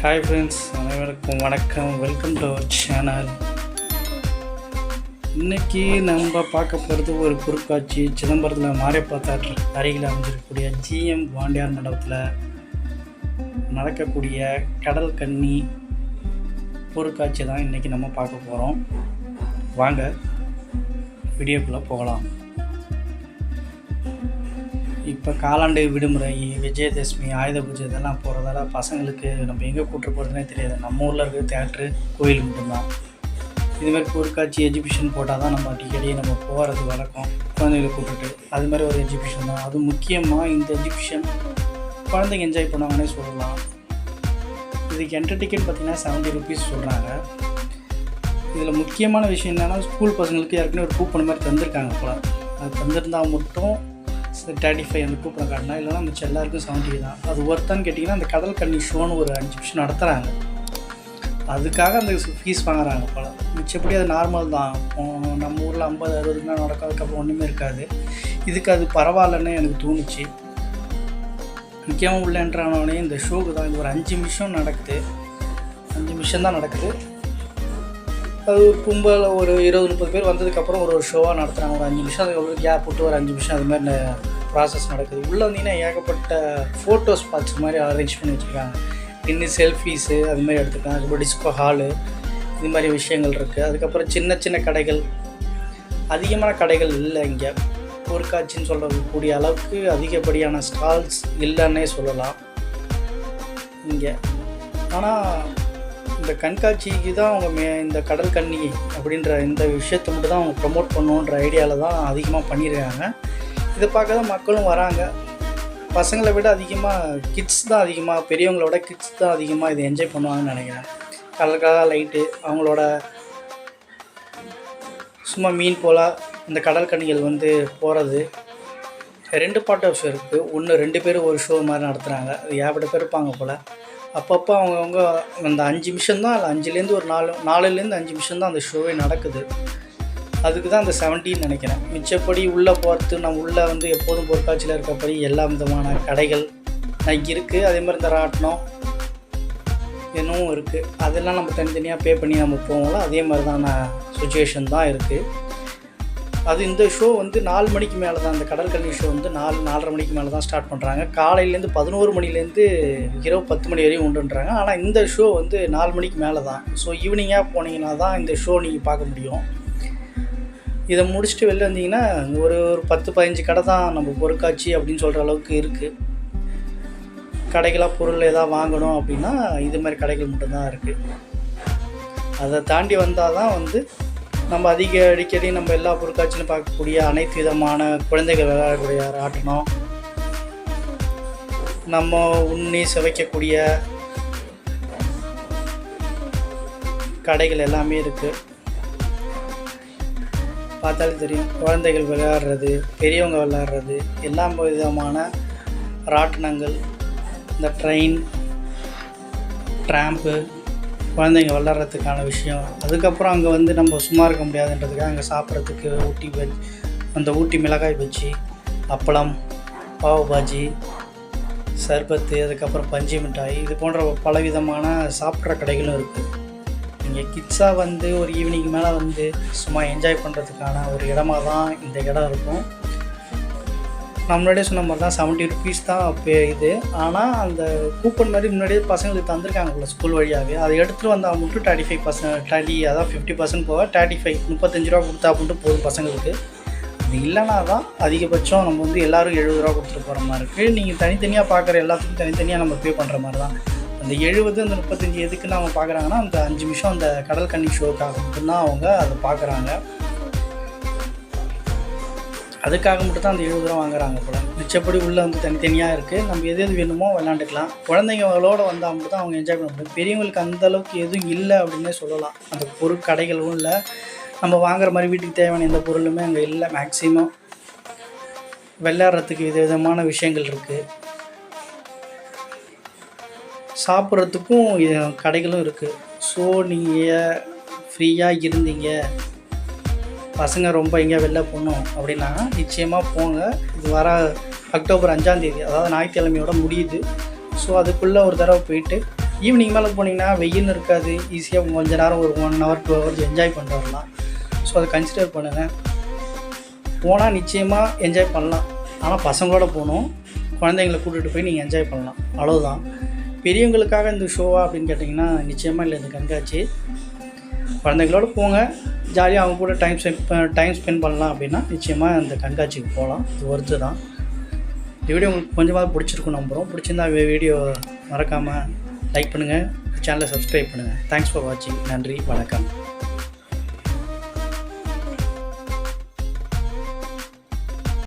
Hi friends அனைவருக்கும் வணக்கம். Welcome to our channel இன்றைக்கி நம்ம பார்க்க போகிறது ஒரு பொருட்காட்சி சிதம்பரத்தில் மாரியப்பா தேட்டர் அருகில் அமைஞ்சிருக்கக்கூடிய ஜிஎம் பாண்டியார் மண்டபத்தில் நடக்கக்கூடிய கடல் கன்னி பொருட்காட்சி தான் இன்றைக்கி நம்ம பார்க்க போகிறோம் வாங்க வீடியோக்குள்ளே போகலாம். இப்போ காலாண்டு விடுமுறை விஜயதசமி ஆயுத பூஜை இதெல்லாம் போகிறதால பசங்களுக்கு நம்ம எங்கே கூட்டு போகிறதுனே தெரியாது. நம்ம ஊரில் இருக்கிற தேட்ரு கோயில் மட்டும்தான். இதுமாதிரி பொருட்காட்சி எஜிபிஷன் போட்டால் தான் நம்ம அடிக்கடி நம்ம போகிறது வழக்கம். குழந்தைகளை கூப்பிட்டுட்டு அது மாதிரி ஒரு எஜிபிஷன் தான். அது முக்கியமாக இந்த எஜிபிஷன் குழந்தைங்க என்ஜாய் பண்ணுவாங்கன்னே சொல்லலாம். இதுக்கு என்ட்ரி டிக்கெட் பார்த்தீங்கன்னா செவன்ட்டி ருபீஸ் சொல்கிறாங்க இதில் முக்கியமான விஷயம் என்னென்னா ஸ்கூல் பசங்களுக்கு ஏற்கனவே ஒரு கூப்பன் மாதிரி தந்திருக்காங்க போல. அது தந்திருந்தால் மட்டும் தேர்ட்டி ஃபைவ் அந்த கூப்பன் காட்டினா இல்லைனா அந்த எல்லாருக்கும் செவன்ட்டி தான். அது ஒருத்தான்னு கேட்டிங்கன்னா அந்த கடல் கண்ணி ஷோன்னு ஒரு அஞ்சு நிமிஷம் நடத்துகிறாங்க அதுக்காக அந்த ஃபீஸ் வாங்குறாங்க போல். மிச்சப்படி அது நார்மல் தான். நம்ம ஊரில் ஐம்பது அறுபதுனா நடக்கும் அதுக்கப்புறம் ஒன்றுமே இருக்காது. இதுக்கு அது பரவாயில்லன்னு எனக்கு தோணுச்சு. முக்கியமாக உள்ள இந்த ஷோக்கு தான். இது ஒரு அஞ்சு நிமிஷம் நடக்குது. அஞ்சு நிமிஷம் தான் நடக்குது. அது ஒரு கும்பல் ஒரு இருபது முப்பது பேர் வந்ததுக்கப்புறம் ஒரு ஒரு ஷோவாக நடத்துகிறாங்க ஒரு அஞ்சு நிமிஷம் அதுக்கு கேப் விட்டு ஒரு அஞ்சு நிமிஷம் அது மாதிரி ப்ராசஸ் நடக்குது. உள்ளே வந்தீங்கன்னா ஏகப்பட்ட ஃபோட்டோஸ் பார்த்து மாதிரி அரேஞ்ச் பண்ணி வச்சுருக்காங்க. இன்னும் செல்ஃபீஸு அது மாதிரி எடுத்துக்கலாம். அதுக்கப்புறம் டிஸ்கோ ஹாலு இது மாதிரி விஷயங்கள் இருக்குது அதுக்கப்புறம் சின்ன சின்ன கடைகள். அதிகமான கடைகள் இல்லை இங்கே. பொருட்காட்சின்னு சொல்லக்கூடிய அளவுக்கு அதிகப்படியான ஸ்டால்ஸ் இல்லைன்னே சொல்லலாம். இங்கே. ஆனால் இந்த கண்காட்சிக்கு தான் அவங்க மே இந்த கடல் கண்ணி அப்படின்ற இந்த விஷயத்தை மட்டும் தான் அவங்க ப்ரமோட் பண்ணுன்ற ஐடியாவில் தான் அதிகமாக பண்ணியிருக்காங்க இதை பார்க்க தான் மக்களும் வராங்க. பசங்களை விட அதிகமாக கிட்ஸ் தான் அதிகமாக பெரியவங்களோட கிட்ஸ் தான் அதிகமாக இதை என்ஜாய் பண்ணுவாங்கன்னு நினைக்கிறேன். கலர் கலராக லைட்டு அவங்களோட சும்மா மீன் போல் இந்த கடல் கண்ணிகள் வந்து போகிறது ரெண்டு பார்ட் ஆஃப் ஷோ இருக்குது ஒன்று ரெண்டு பேரும் ஒரு ஷோ மாதிரி நடத்துகிறாங்க அது ஏகப்பட்ட பேர் இருப்பாங்க போல். அப்பப்போ அவங்கவுங்க அந்த அஞ்சு நிமிஷம் தான் இல்லை அஞ்சுலேருந்து ஒரு நாலு நாலுலேருந்து அஞ்சு நிமிஷம் தான் அந்த ஷோவே நடக்குது. அதுக்கு தான் அந்த செவன்ட்டின்னு நினைக்கிறேன். மிச்சப்படி உள்ளே போகிறது நம்ம உள்ளே வந்து எப்போதும் பொருட்காட்சியில் இருக்கப்படி எல்லா விதமான கடைகள் இங்கே இருக்குது அதே மாதிரி இந்த ராட்டினம் இன்னும் இருக்குது அதெல்லாம் நம்ம தனித்தனியாக பே பண்ணி நம்ம போவோம்ல அதே மாதிரி தான் சுச்சுவேஷன் தான் இருக்குது அது இந்த ஷோ வந்து நாலு மணிக்கு மேலே தான் இந்த கடற்கல்வி ஷோ வந்து நாலு நாலரை மணிக்கு மேலே தான் ஸ்டார்ட் பண்ணுறாங்க காலையிலேருந்து பதினோரு மணிலேருந்து இரவு பத்து மணி வரையும் உண்டுன்றாங்க. ஆனால் இந்த ஷோ வந்து நாலு மணிக்கு மேலே தான் ஸோ ஈவினிங்காக போனீங்கன்னா தான் இந்த ஷோ நீங்கள் பார்க்க முடியும். இதை முடிச்சுட்டு வெளில வந்தீங்கன்னா ஒரு ஒரு பத்து பதினஞ்சு கடை தான் நம்ம பொருட்காட்சி அப்படின்னு சொல்கிற அளவுக்கு இருக்குது கடைகளாக பொருள் எதாவது வாங்கணும் அப்படின்னா இது மாதிரி கடைகள் மட்டும்தான் இருக்குது அதை தாண்டி வந்தால் தான் வந்து நம்ம அதிக அடிக்கடி நம்ம எல்லா பொருட்காட்சியிலும் பார்க்கக்கூடிய அனைத்து விதமான குழந்தைகள் விளையாடக்கூடிய ராட்டினம் நம்ம உண்ணி சுவைக்கக்கூடிய கடைகள் எல்லாமே இருக்குது பார்த்தாலே தெரியும். குழந்தைகள் விளையாடுறது பெரியவங்க விளையாடுறது எல்லா விதமான ராட்டினங்கள் இந்த ட்ரெயின் ட்ராம்ப்பு குழந்தைங்க விளாட்றதுக்கான விஷயம். அதுக்கப்புறம் அங்கே வந்து நம்ம சும்மா இருக்க முடியாதுன்றதுக்காக அங்கே சாப்பிட்றதுக்கு ஊட்டி பஜ் அந்த ஊட்டி மிளகாய் பஜ்ஜி அப்பளம் பாவு பாஜி சர்பத்து அதுக்கப்புறம் பஞ்சு மிட்டாய் இது போன்ற பலவிதமான சாப்பிட்ற கடைகளும் இருக்குது நீங்கள் கிட்ஸாக வந்து ஒரு ஈவினிங் மேலே வந்து சும்மா என்ஜாய் பண்ணுறதுக்கான ஒரு இடமா தான் இந்த இடம் இருக்கும். நான் முன்னாடியே சொன்ன மாதிரி தான் செவன்ட்டி ருபீஸ் தான் பே இது. ஆனால் அந்த கூப்பன் மாதிரி முன்னாடியே பசங்களுக்கு தந்திருக்காங்கல்ல ஸ்கூல் வழியாகவே அதை எடுத்துகிட்டு வந்தால் மட்டும் தேர்ட்டி ஃபைவ் பர்சன்ட் தேர்ட்டி அதான் ஃபிஃப்டி பர்சன்ட் போக தேர்ட்டி ஃபைவ் முப்பத்தஞ்சு ரூபா கொடுத்தா மட்டும் போதும் பசங்களுக்கு. அது இல்லைனா தான் அதிகபட்சம் நம்ம வந்து எல்லோரும் எழுபது ரூபா கொடுத்துட்டு போகிற மாதிரி இருக்குது நீங்கள் தனித்தனியாக பார்க்குற எல்லாத்துக்கும் தனித்தனியாக நம்ம பே பண்ணுற மாதிரி தான். அந்த எழுபது அந்த முப்பத்தஞ்சு எதுக்குன்னு அவங்க பார்க்குறாங்கன்னா அந்த அஞ்சு நிமிஷம் அந்த கடல் கண்ணி ஷோக்காக மட்டும்தான் அவங்க அதை பார்க்குறாங்க. அதுக்காக மட்டும் தான் அந்த எழுபது ரூபா வாங்குறாங்க போல. மிச்சப்படி உள்ளே வந்து தனித்தனியாக இருக்குது நம்ம எது எது வேணுமோ விளாண்டுக்கலாம். குழந்தைங்களோட வந்தால் மட்டும் தான் அவங்க என்ஜாய் பண்ண முடியும். பெரியவங்களுக்கு அந்த அளவுக்கு எதுவும் இல்லை அப்படின்னே சொல்லலாம். அந்த பொருள் கடைகளும் இல்லை. நம்ம வாங்குற மாதிரி வீட்டுக்கு தேவையான எந்த பொருளுமே அங்கே இல்லை. மேக்ஸிமம் விளையாடுறதுக்கு வித விதமான விஷயங்கள் இருக்குது சாப்பிட்றதுக்கும் கடைகளும் இருக்குது ஸோ நீங்கள் ஃப்ரீயாக இருந்தீங்க. பசங்க ரொம்ப எங்கேயா வெளில போகணும் அப்படின்னா நிச்சயமாக போங்க. இது வர அக்டோபர் அஞ்சாந்தேதி அதாவது ஞாயிற்றுக்கிழமையோட முடியுது. ஸோ அதுக்குள்ளே ஒரு தடவை போயிட்டு ஈவினிங் மேலே போனீங்கன்னா வெயில் இருக்காது ஈஸியாக கொஞ்ச நேரம் ஒரு one hour two hours enjoy பண்ணிட்டு வரலாம். ஸோ அதை கன்சிடர் பண்ணுங்கள் போனால் நிச்சயமாக என்ஜாய் பண்ணலாம். ஆனால் பசங்களோட போகணும் குழந்தைங்களை கூட்டிகிட்டு போய் நீங்கள் என்ஜாய் பண்ணலாம். அவ்வளோதான் பெரியவங்களுக்காக இந்த ஷோவா அப்படின்னு கேட்டிங்கன்னா நிச்சயமாக இல்லை இந்த கண்காட்சி. குழந்தைங்களோட போங்க. ஜாலியாக அவங்க கூட டைம் ஸ்பெண்ட் டைம் ஸ்பெண்ட் பண்ணலாம் அப்படின்னா நிச்சயமாக அந்த கண்காட்சிக்கு போகலாம் இது ஒருத்து தான் இந்த வீடியோ உங்களுக்கு கொஞ்சமாக பிடிச்சிருக்கும் நம்புகிறோம் பிடிச்சிருந்தா வீடியோ மறக்காமல் லைக் பண்ணுங்கள் சேனலை சப்ஸ்கிரைப் பண்ணுங்கள் தேங்க்ஸ் ஃபார் வாட்சிங் நன்றி. வணக்கம்.